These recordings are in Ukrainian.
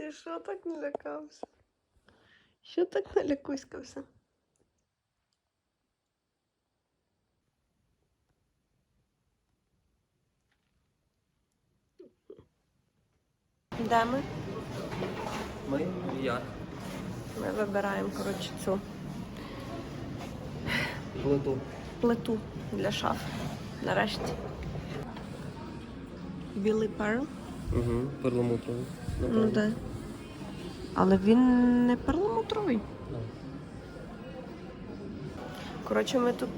Ти що так налякався? Що так налякуськався? Де ми? Ми я. Ми вибираємо, коротше, цю Плиту. плиту для шаф. Нарешті. Білий перл. Угу. Перламутровий. Ну так. Але він не перламутровий. Коротше, ми тут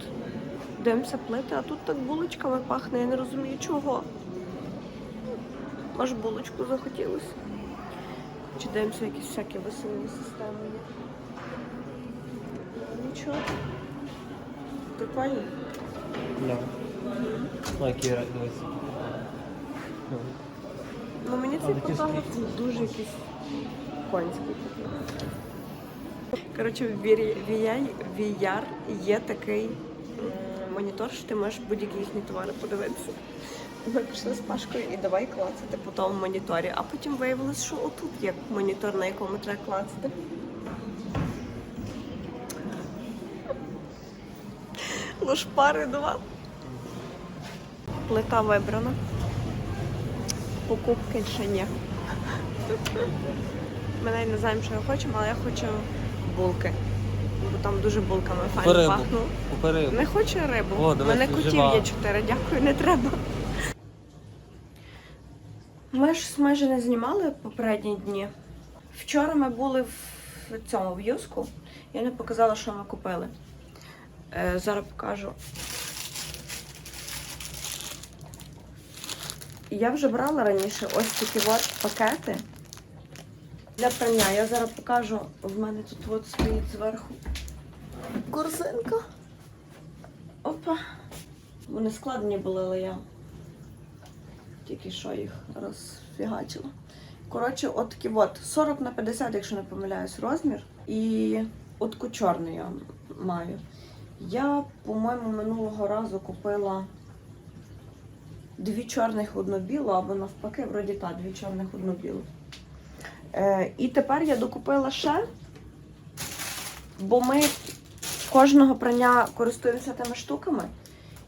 дивимося плити, а тут так булочками пахне, я не розумію чого. Може булочку захотілося. Чи дивимося якісь всякі веселі системи. Нічого. Прикольно. Да. Ну, який рай, дивись. Ну мені цей фотограф дуже якийсь конський такий. Коротше, в VR є такий монітор, що ти можеш будь-які їхні товари подивитися. Ми пішли з Пашкою і давай клацати по тому моніторі. А потім виявилось, що отут є монітор, на якому треба клацати. Лошпари два. Плита вибрана. Покупки ще ні. Ми навіть не знаємо, що я хочемо, але я хочу булки. Бо там дуже булками файно. Купи рибу. Не хочу рибу. О, У мене котів є чотири, дякую, не треба. Ми ж майже не знімали попередні дні. Вчора ми були в цьому в юску. Я не показала, що ми купили. Е, зараз покажу. Я вже брала раніше ось такі от пакети для прання. Я зараз покажу. В мене тут от стоїть зверху корзинка. Опа. Вони складені були, але я тільки що їх розфігачила. Коротше, от такі от 40 на 50, якщо не помиляюсь, розмір. І отку чорний я маю. Я, по-моєму, минулого разу купила дві чорних одну білу, або навпаки, вроді та, дві чорних одну білу. Е, і тепер я докупила ще, бо ми кожного прання користуємося тими штуками.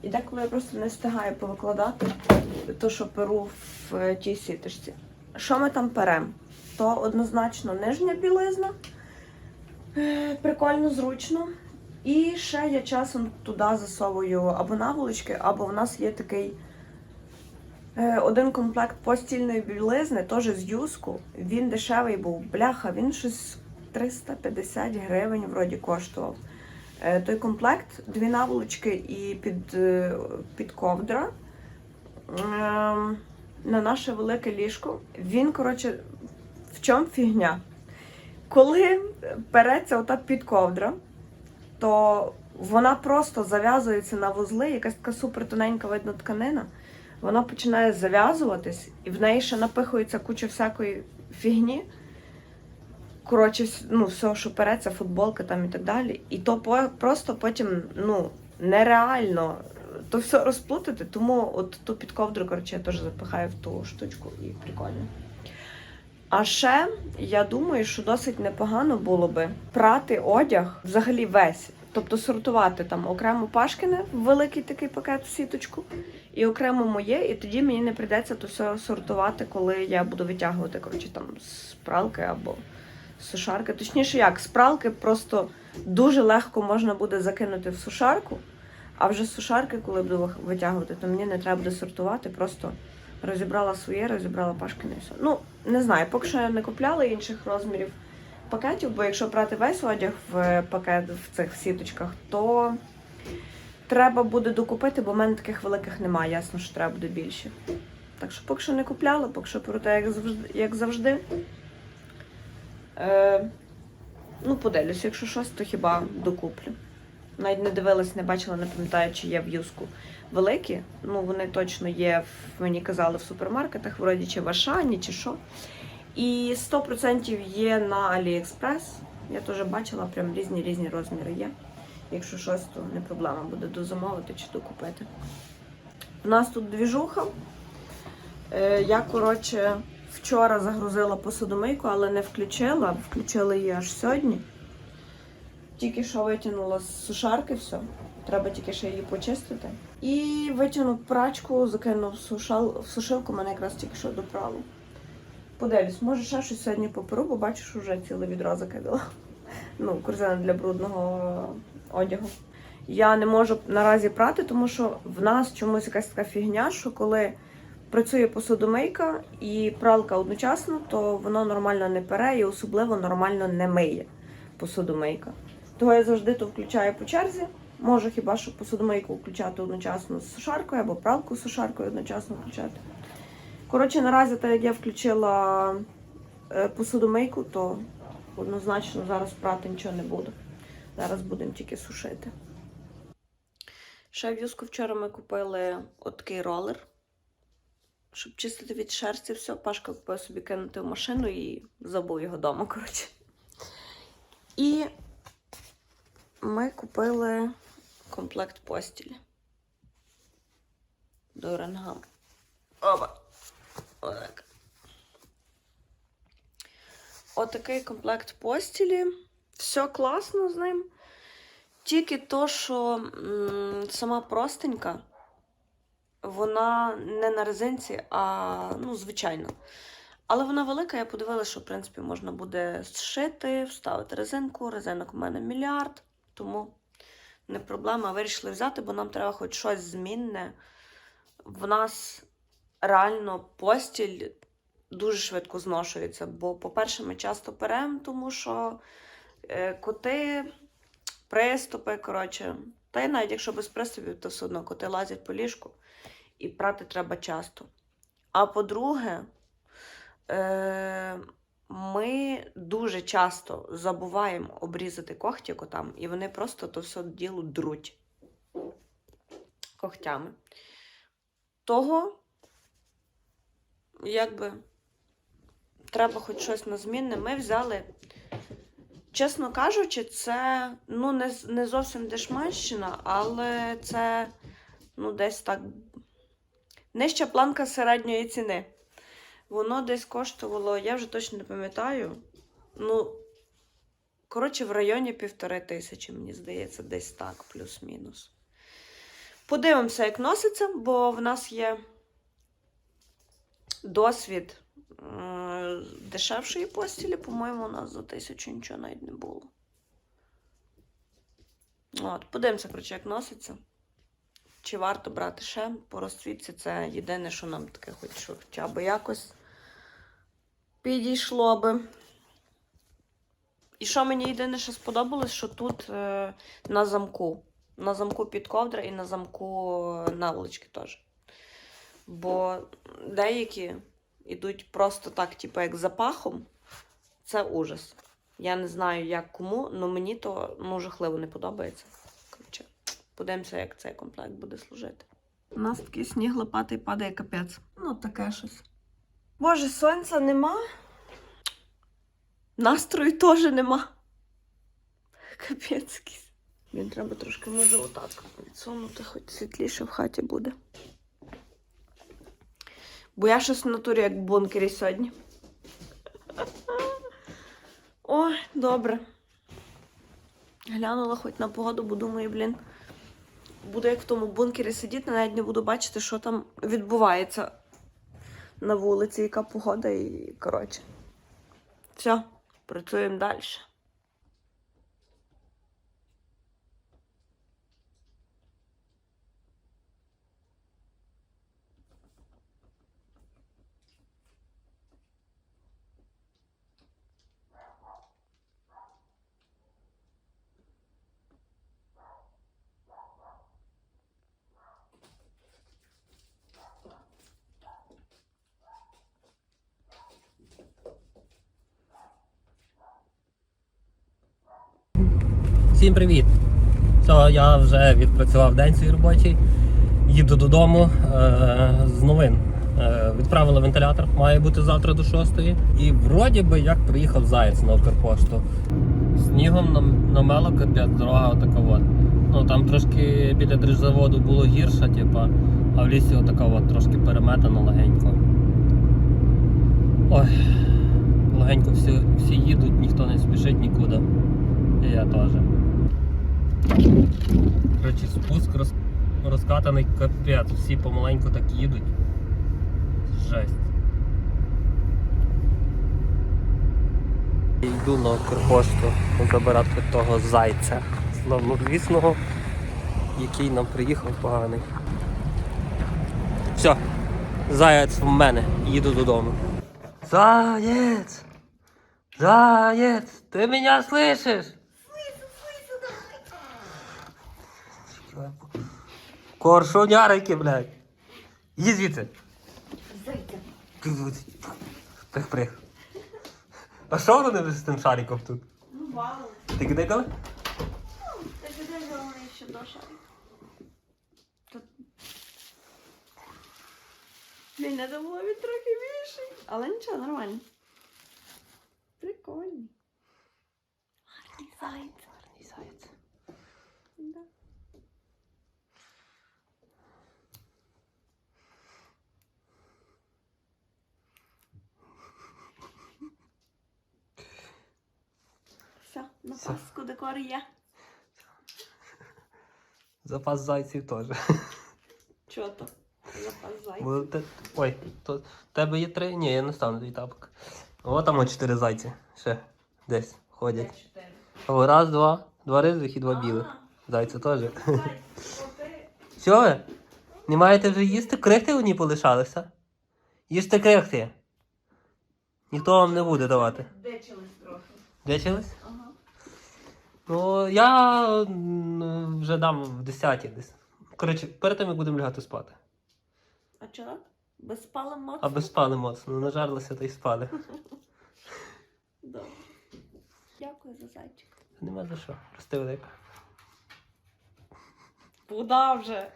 І деколи я просто не встигаю повикладати то, що перу в е, тій сіточці. Що ми там перемо? То однозначно нижня білизна. Е, Прикольно, зручно. І ще я часом туди засовую або наволочки, або в нас є такий один комплект постільної білизни, теж з юску. Він дешевий був. Бляха, він щось 350 гривень вроді коштував. Е, Той комплект, дві наволочки і під, е, під ковдра ем, на наше велике ліжко. Він, коротше, в чому фігня? Коли переться ота під ковдра, то вона просто зав'язується на вузли, якась така супертоненька видно тканина. Вона починає зав'язуватись, і в неї ще напихується куча всякої фігні. Коротше, ну, все, що переться, футболка там і так далі. І то по- просто потім ну, нереально то все розплутати, тому от ту підковдру, коротше, я теж запихаю в ту штучку і прикольно. А ще я думаю, що досить непогано було би прати одяг взагалі весь. Тобто сортувати там окремо Пашкине в великий такий пакет в сіточку, і окремо моє, і тоді мені не прийдеться то все сортувати, коли я буду витягувати коротше, там з пралки або сушарки. Точніше, як з пралки просто дуже легко можна буде закинути в сушарку, а вже з сушарки, коли буду витягувати, то мені не треба буде сортувати, просто розібрала своє, розібрала Пашкине і все. Ну, не знаю, поки що я не купляла інших розмірів пакетів, бо якщо брати весь одяг в пакет в цих сіточках, то треба буде докупити, бо в мене таких великих немає. Ясно, що треба буде більше. Так що поки що не купляла, поки що проте, як завжди. Як завжди. Е, ну, подивлюсь, якщо щось, то хіба докуплю. Навіть не дивилась, не бачила, не пам'ятаю, чи є в юску великі. Ну, вони точно є, мені казали, в супермаркетах, вроді чи в Ашані, чи що. І 100% є на AliExpress. Я теж бачила, прям різні різні розміри є. Якщо щось, то не проблема буде дозамовити чи докупити. У нас тут двіжуха. Е, Я, коротше, вчора загрузила посудомийку, але не включила. Включила її аж сьогодні. Тільки що витягнула з сушарки все. Треба тільки ще її почистити. І витягнув прачку, закинув в, сушилку, мене якраз тільки що допрало. Подивлюсь, може ще щось сьогодні поперу, бо бачу, що вже ціле відро закидала. Ну, корзина для брудного одягу. Я не можу наразі прати, тому що в нас чомусь якась така фігня, що коли працює посудомийка і пралка одночасно, то воно нормально не пере і особливо нормально не миє посудомийка. Того я завжди то включаю по черзі. Можу хіба що посудомийку включати одночасно з сушаркою або пралку з сушаркою одночасно включати. Коротше, наразі, так як я включила е, посудомийку, то однозначно зараз прати нічого не буду. Зараз будемо тільки сушити. Ще в юску вчора ми купили отакий ролер, щоб чистити від шерсті все. Пашка купив собі кинути в машину і забув його вдома, коротше. І ми купили комплект постілі. До Ренгам. Опа. Отак. Отакий комплект постілі. Все класно з ним. Тільки то, що м, сама простенька, вона не на резинці, а ну, звичайно. Але вона велика, я подивилася, що в принципі можна буде зшити, вставити резинку. Резинок у мене мільярд, тому не проблема. Вирішили взяти, бо нам треба хоч щось змінне. В нас реально постіль дуже швидко зношується. Бо, по-перше, ми часто перемо, тому що е, коти, приступи, коротше. Та й навіть якщо без приступів, то все одно коти лазять по ліжку і прати треба часто. А по-друге, е, ми дуже часто забуваємо обрізати когті котам, і вони просто то все діло друуть когтями. Того, якби, треба хоч щось на змінне. Ми взяли, чесно кажучи, це ну, не, не зовсім дешманщина, але це ну, десь так нижча планка середньої ціни. Воно десь коштувало, я вже точно не пам'ятаю. Ну, коротше, в районі півтори тисячі, мені здається, десь так, плюс-мінус. Подивимося, як носиться, бо в нас є досвід е, дешевшої постілі, по-моєму, у нас за тисячу нічого навіть не було. От, подивимося, коротше, як носиться. Чи варто брати ще по розцвітці? Це єдине, що нам таке хоч що хоча б якось підійшло би. І що мені єдине, що сподобалось, що тут е, на замку. На замку під ковдра і на замку наволочки теж. Бо деякі йдуть просто так, типу, як запахом. Це ужас. Я не знаю, як кому, але мені то ну, жахливо не подобається. Коротше, подивимося, як цей комплект буде служити. У нас такий сніг лопатий падає капець. Ну, таке щось. Боже, сонця нема. Настрою теж нема. Капець. Він треба трошки може отак відсунути, хоч світліше в хаті буде. Бо я щось в натурі як в бункері сьогодні. Ой, добре. Глянула хоч на погоду, бо думаю, блін. Буду як в тому бункері сидіти, навіть не буду бачити, що там відбувається на вулиці, яка погода і коротше. Все, працюємо далі. Всім привіт! Все, я вже відпрацював день свій робочий. Їду додому е, з новин. Е, відправили вентилятор, має бути завтра до 6 І вроді би як приїхав заєць на Укрпошту. Снігом нам- намело капець, дорога отака от. Ну там трошки біля дріжзаводу було гірше, типа, а в лісі отака от трошки переметано легенько. Ой, легенько всі, всі їдуть, ніхто не спішить нікуди. І я теж. Коротше, спуск роз, розкатаний капець, всі помаленьку так їдуть. Жесть. Йду на Укрпошту забирати того зайця славнозвісного, який нам приїхав поганий. Все, заяць в мене, їду додому. Заяц! Заяц! Ти мене слышиш? Коршунярики, блядь. Іди звідси. Прих, прих. А що вони з тим шариком тут? Ну, вау. Ти кидикали? Та де головне ще до шарика? Тут... Блін, не було він трохи більший. Але нічого, нормально. Прикольний. Гарний зайць. Гарний заяць. Да. Все, на Все. паску декор є. Запас зайців теж. Чого то? Запас зайця. Бо те- Ой, то в тебе є три? Ні, я не стану твій тапок. О, там о чотири зайці. Ще десь ходять. чотири. О, раз, два, два ризих і два білих. Зайці теж. Зайць, коти. Що ви? Не маєте вже їсти? Крихти одні полишалися? Їжте крихти. Ніхто вам не буде давати. Дичились трохи. Дечились? Ну, я вже дам в 10 десь. Коротше, перед тим як будемо лягати спати. А чого? Без спали моцно? без спали моцно, нажарлися та й спали. Добре. Дякую за зайчик. Нема за що. Рости велика. Куда вже?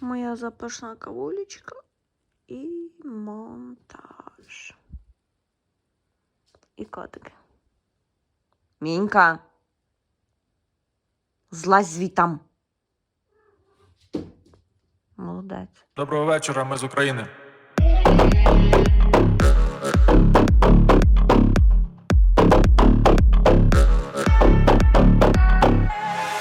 Моя запашна кавулечка і монтаж. І котики. Мінька. Злазь звітам. Молодець. Доброго вечора, ми з України.